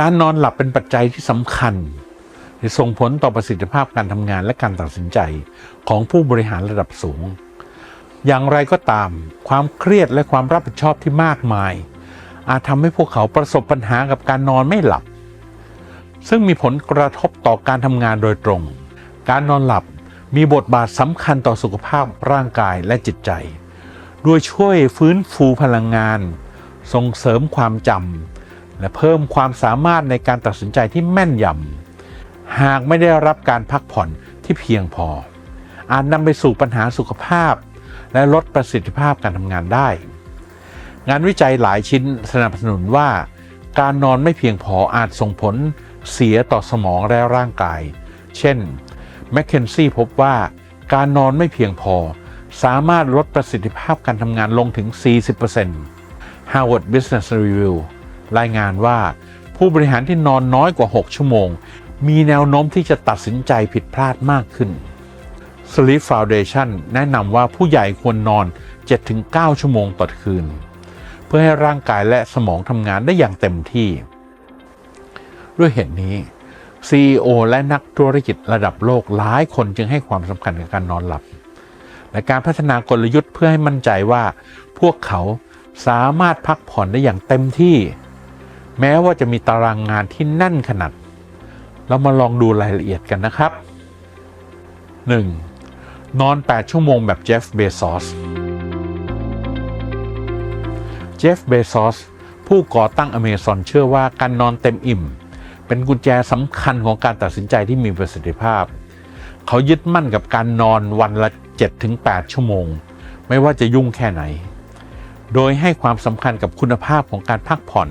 การนอนหลับเป็นปัจจัยที่สำคัญที่ส่งผลต่อประสิทธิภาพการทำงานและการตัดสินใจของผู้บริหารระดับสูง อย่างไรก็ตาม ความเครียดและความรับผิดชอบที่มากมาย อาจทำให้พวกเขาประสบปัญหากับการนอนไม่หลับ ซึ่งมีผลกระทบต่อการทำงานโดยตรง การนอนหลับมีบทบาทสำคัญต่อสุขภาพร่างกายและจิตใจ โดยช่วยฟื้นฟูพลังงาน ส่งเสริมความจำ และเพิ่มความสามารถในการตัดสินใจที่แม่นยำหากไม่ได้รับการพักผ่อนที่เพียงพอ อาจนำไปสู่ปัญหาสุขภาพ และลดประสิทธิภาพการทำงานได้ งานวิจัยหลายชิ้นสนับสนุนว่า การนอนไม่เพียงพออาจส่งผลเสียต่อสมองและร่างกาย เช่นแมคเคนซี่พบว่าการนอนไม่เพียงพอ สามารถลดประสิทธิภาพการทำงานลงถึง 40% Harvard Business Review รายงานว่าผู้บริหารที่นอนน้อยกว่า 6 ชั่วโมง มีแนวโน้มที่จะตัดสินใจผิดพลาดมากขึ้น Sleep Foundation แนะนำว่าผู้ใหญ่ควรนอน 7-9 ชั่วโมงต่อคืน เพื่อให้ร่างกายและสมองทำงานได้อย่างเต็มที่ ด้วยเหตุนี้ CEO และนักธุรกิจระดับโลกหลายคนจึงให้ความสำคัญกับการนอนหลับ และการพัฒนากลยุทธ์เพื่อให้มั่นใจว่า พวกเขาสามารถพักผ่อนได้อย่างเต็มที่ แม้ว่าจะมีตารางงานที่แน่นขนาด เรามาลองดูรายละเอียดกันนะครับ 1. นอน 8 ชั่วโมงแบบเจฟเบซอส เจฟเบซอสผู้ก่อตั้งอเมซอนเชื่อว่าการนอนเต็มอิ่ม เป็นกุญแจสำคัญของการตัดสินใจที่มีประสิทธิภาพ เขายึดมั่นกับการนอนวันละ 7-8 ชั่วโมง ไม่ว่าจะยุ่งแค่ไหน โดยให้ความสำคัญกับคุณภาพของการพักผ่อน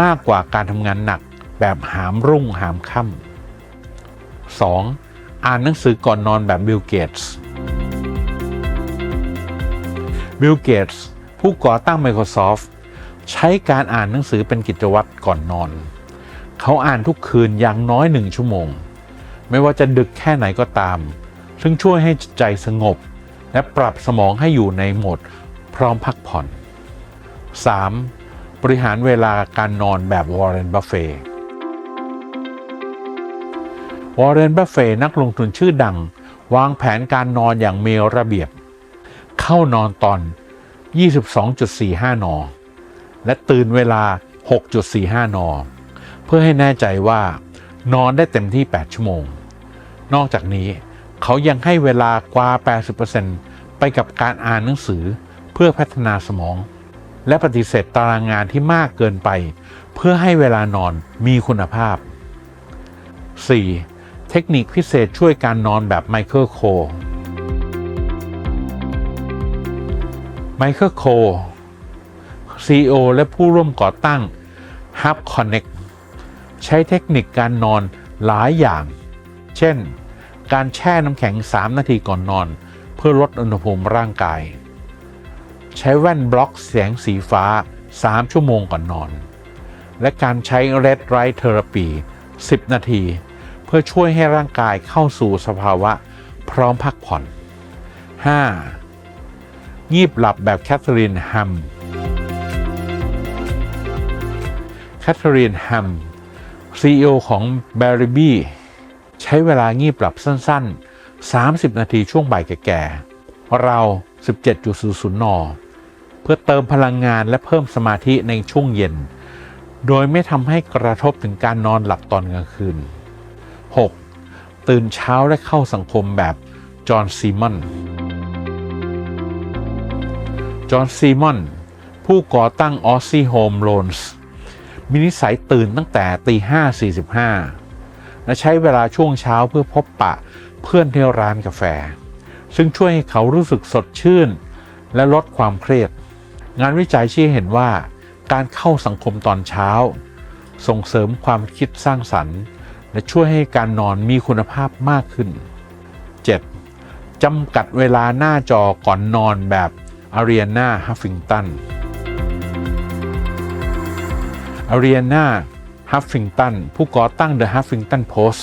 มากกว่าการทำงานหนักแบบหามรุ่งหามค่ำ 2. อ่านหนังสือก่อนนอนแบบบิลเกตส์บิลเกตส์ผู้ก่อตั้ง Microsoft ใช้การอ่านหนังสือเป็นกิจวัตรก่อนนอน เขาอ่านทุกคืนอย่างน้อยหนึ่งชั่วโมง ไม่ว่าจะดึกแค่ไหนก็ตาม ซึ่งช่วยให้ใจสงบ และปรับสมองให้อยู่ในโหมดพร้อมพักผ่อน 3. บริหารเวลาการนอนแบบวอร์เรนบัฟเฟวอร์เรนบัฟเฟนักลงทุนชื่อดัง วางแผนการนอนอย่างมีระเบียบ เข้านอนตอน 22.45 น และตื่นเวลา 6.45 น เพื่อให้แน่ใจว่านอนได้เต็มที่ 8 ชั่วโมง นอกจากนี้เขายังให้เวลากว่า 80%ไปกับการอ่านหนังสือเพื่อพัฒนาสมอง และปฏิเสธตารางงานที่มากเกินไป เพื่อให้เวลานอนมีคุณภาพ 4. เทคนิคพิเศษช่วยการนอนแบบไมเคิลโคไมเคิลโค CEO และผู้ร่วมก่อตั้ง Hub Connect ใช้เทคนิคการนอนหลายอย่าง เช่น การแช่น้ำแข็ง 3 นาทีก่อนนอน เพื่อลดอุณหภูมิร่างกาย ใช้แว่นบล็อกแสงสีฟ้า 3 ชั่วโมงก่อนนอน และการใช้ Red Light Therapy 10 นาที เพื่อช่วยให้ร่างกายเข้าสู่สภาวะพร้อมพักผ่อน 5. งีบหลับแบบแคทเธอรีนฮัมแคทเธอรีนฮัม CEO ของ b a r r y b y ใช้เวลางีบหลับสั้นๆ 30 นาทีช่วงบ่ายแก่ๆเรา 17.00นเพื่อเติมพลังงานและเพิ่มสมาธิในช่วงเย็น โดยไม่ทำให้กระทบถึงการนอนหลับตอนกลางคืน 6. ตื่นเช้าและเข้าสังคมแบบจอห์นซีมอนจอห์นซีมอนผู้ก่อตั้ง Aussie Home Loans มีนิสัยตื่นตั้งแต่ตีห้าสี่สิบห้าและใช้เวลาช่วงเช้าเพื่อพบปะเพื่อนที่ร้านกาแฟ ซึ่งช่วยให้เขารู้สึกสดชื่น และลดความเครียด งานวิจัยชี้เห็นว่าการเข้าสังคมตอนเช้า ส่งเสริมความคิดสร้างสรรค์ และช่วยให้การนอนมีคุณภาพมากขึ้น 7. จำกัดเวลาหน้าจอก่อนนอนแบบอารีนาฮัฟฟิงตันอารีนาฮัฟฟิงตันผู้ก่อตั้ง The Huffington Post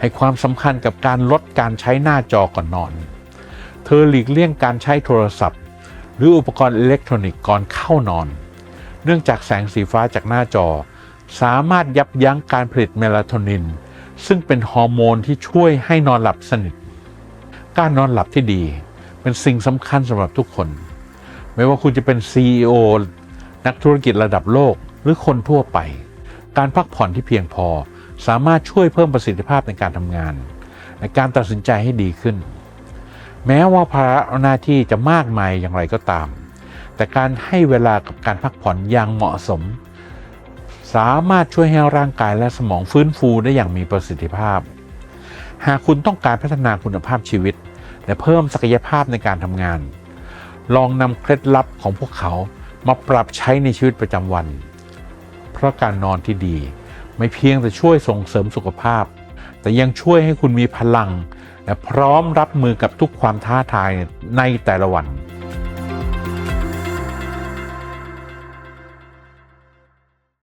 ให้ความสำคัญกับการลดการใช้หน้าจอก่อนนอน เธอหลีกเลี่ยงการใช้โทรศัพท์ หรืออุปกรณ์อิเล็กทรอนิกส์ก่อนเข้านอน เนื่องจากแสงสีฟ้าจากหน้าจอ สามารถยับยั้งการผลิตเมลาโทนิน ซึ่งเป็นฮอร์โมนที่ช่วยให้นอนหลับสนิท การนอนหลับที่ดี เป็นสิ่งสำคัญสำหรับทุกคน ไม่ว่าคุณจะเป็น CEO นักธุรกิจระดับโลกหรือคนทั่วไป การพักผ่อนที่เพียงพอ สามารถช่วยเพิ่มประสิทธิภาพในการทำงานในการตัดสินใจให้ดีขึ้น แม้ว่าภาระหน้าที่จะมากมายอย่างไรก็ตาม แต่การให้เวลากับการพักผ่อนอย่างเหมาะสม สามารถช่วยให้ร่างกายและสมองฟื้นฟูได้อย่างมีประสิทธิภาพ หากคุณต้องการพัฒนาคุณภาพชีวิต และเพิ่มศักยภาพในการทำงาน ลองนำเคล็ดลับของพวกเขามาปรับใช้ในชีวิตประจำวัน เพราะการนอนที่ดี ไม่เพียงแต่ช่วยส่งเสริมสุขภาพ แต่ยังช่วยให้คุณมีพลัง พร้อมรับมือกับทุกความท้าทายในแต่ละวัน